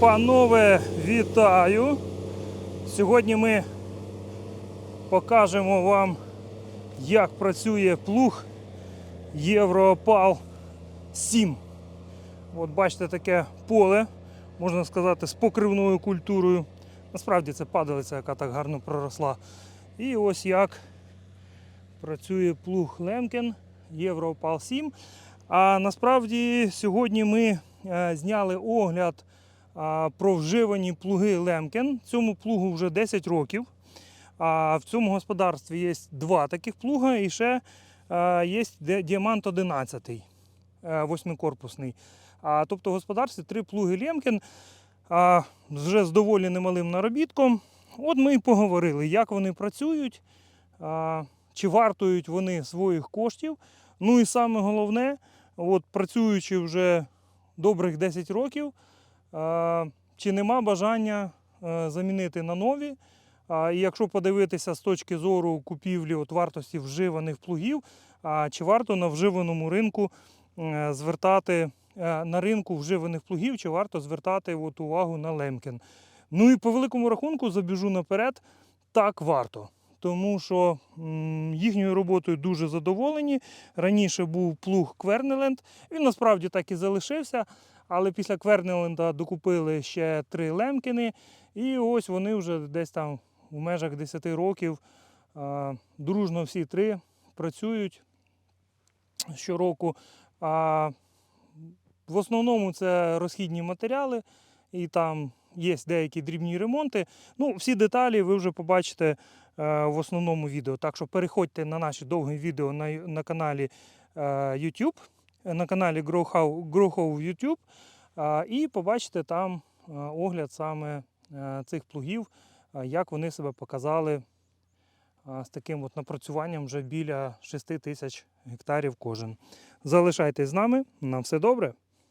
Панове, вітаю! Сьогодні ми покажемо вам, як працює плуг Євроопал 7. От бачите таке поле, можна сказати, з покривною культурою. Насправді це падалиця, яка так гарно проросла. І ось як працює плуг Лемкен Євроопал 7. А насправді сьогодні ми е, зняли огляд про вживані плуги Лемкен. Цьому плугу вже 10 років. А в цьому господарстві є два таких плуга і ще є діамант 11, е, восьмикорпусний. Тобто в господарстві три плуги Лемкен вже з доволі немалим наробітком. От ми і поговорили, як вони працюють, чи вартують вони своїх коштів. Ну і саме головне, от працюючи вже добрих 10 років, чи нема бажання е, замінити на нові. І якщо подивитися з точки зору купівлі от вартості вживаних плугів, чи варто на вживаному ринку е, звертати е, на ринку вживаних плугів, чи варто звертати от увагу на Лемкен. Ну і по великому рахунку забіжу наперед, так варто. Тому що їхньою роботою дуже задоволені. Раніше був плуг Квернеленд. Він насправді так і залишився. Але після Квернеленда докупили ще три лемкіни. І ось вони вже десь там в межах 10 років дружно всі три працюють щороку. В основному це розхідні матеріали, і там є деякі дрібні ремонти. Ну, всі деталі ви вже побачите е, в основному відео. Так що переходьте на наші довгі відео на, на каналі е, YouTube, на каналі GrowHow, GrowHow YouTube, е, і побачите там огляд саме цих плугів, як вони себе показали з таким от напрацюванням вже біля 6 тисяч гектарів кожен. Залишайтесь з нами, на все добре.